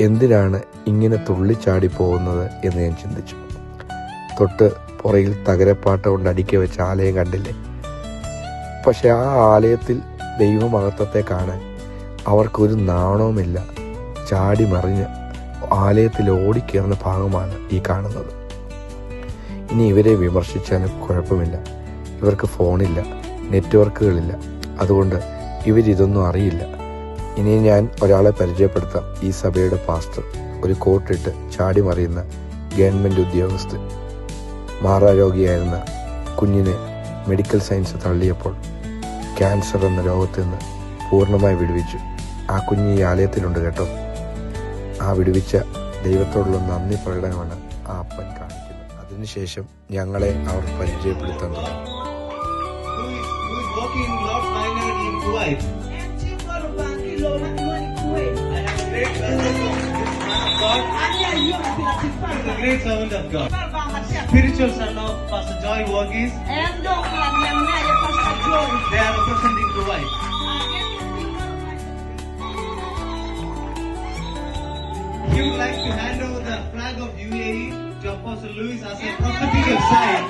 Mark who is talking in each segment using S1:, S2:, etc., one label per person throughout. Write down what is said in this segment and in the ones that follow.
S1: എന്തിനാണ് ഇങ്ങനെ തുള്ളിച്ചാടി പോകുന്നത് എന്ന് ഞാൻ ചിന്തിച്ചു. തൊട്ട് പുറയിൽ തകരപ്പാട്ട കൊണ്ട് അടുക്കി വെച്ച ആലയം കണ്ടില്ലേ? പക്ഷെ ആ ആലയത്തിൽ ദൈവമഹത്വത്തെ കാണാൻ അവർക്കൊരു നാണവുമില്ല. ചാടി മറിഞ്ഞ് ആലയത്തിൽ ഓടിക്കേറുന്ന ഭാഗമാണ് ഈ കാണുന്നത്. ഇനി ഇവരെ വിമർശിച്ചാലും കുഴപ്പമില്ല. ഇവർക്ക് ഫോണില്ല നെറ്റ്വർക്കുകളില്ല. അതുകൊണ്ട് ഇവരിതൊന്നും അറിയില്ല. ഇനി ഞാൻ ഒരാളെ പരിചയപ്പെടുത്താം. ഈ സഭയുടെ പാസ്റ്റർ ഒരു കോട്ടിട്ട് ചാടി മറിയുന്ന ഗവൺമെന്റ് ഉദ്യോഗസ്ഥൻ. മാറാരോഗിയായിരുന്ന കുഞ്ഞിനെ മെഡിക്കൽ സയൻസ് തള്ളിയപ്പോൾ ക്യാൻസർ എന്ന രോഗത്തിൽ നിന്ന് പൂർണമായി വിടുവിച്ചു. ആ കുഞ്ഞ് ഈ ആലയത്തിലുണ്ട് കേട്ടോ. ആ വിടുവിച്ച ദൈവത്തോടുള്ള നന്ദി പ്രകടനമാണ് ആ അപ്പൻ കാണിക്കുന്നത്. അതിനുശേഷം ഞങ്ങളെ അവർ പരിചയപ്പെടുത്താൻ തുടങ്ങി.
S2: Great man of God. He's a great servant of God. Spiritual son of Pastor Joy
S3: Joy.
S2: They are representing Kuwait. He would like to hand over the flag of UAE to Apostle Louis as a prophetical sign.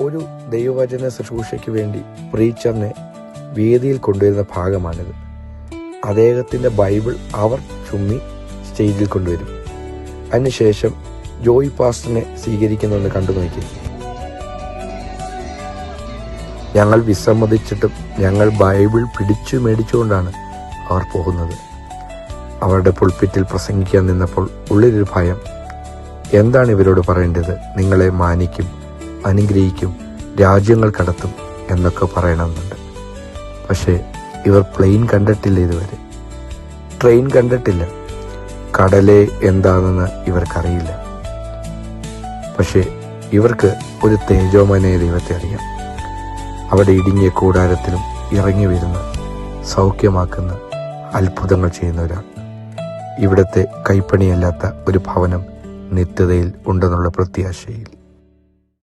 S1: ഒരു ദൈവവചന ശുശ്രൂഷയ്ക്ക് വേണ്ടി പ്രീച്ചറിനെ വേദിയിൽ കൊണ്ടുവരുന്ന ഭാഗമാണിത്. അദ്ദേഹത്തിന്റെ Bible അവർ ചുമ്മി സ്റ്റേജിൽ കൊണ്ടുവരും. അതിനുശേഷം ജോയി പാസ്റ്ററിനെ സ്വീകരിക്കുന്നതെന്ന് കണ്ടു നോക്കി. ഞങ്ങൾ വിസമ്മതിച്ചിട്ടും ഞങ്ങൾ ബൈബിൾ പിടിച്ചു മേടിച്ചുകൊണ്ടാണ് അവർ പോകുന്നത്. അവരുടെ പുൾപ്പിറ്റിൽ പ്രസംഗിക്കാൻ നിന്നപ്പോൾ ഉള്ളിലൊരു ഭയം എന്താണ് ഇവരോട് പറയേണ്ടത്? നിങ്ങളെ മാനിക്കും അനുഗ്രഹിക്കും രാജ്യങ്ങൾ കടത്തും എന്നൊക്കെ പറയണമെന്നുണ്ട്. പക്ഷേ ഇവർ പ്ലെയിൻ കണ്ടിട്ടില്ല ഇതുവരെ. ട്രെയിൻ കണ്ടിട്ടില്ല. കടലേ എന്താണെന്ന് ഇവർക്കറിയില്ല. പക്ഷേ ഇവർക്ക് ഒരു തേജോമനയ ദൈവത്തെ അറിയാം. അവിടെ ഇടുങ്ങിയ കൂടാരത്തിലും ഇറങ്ങി വരുന്ന സൗഖ്യമാക്കുന്ന അത്ഭുതങ്ങൾ ചെയ്യുന്ന ഒരാൾ. ഇവിടുത്തെ കൈപ്പണിയല്ലാത്ത ഒരു ഭവനം നിത്യതയിൽ ഉണ്ടെന്നുള്ള പ്രത്യാശയിൽ.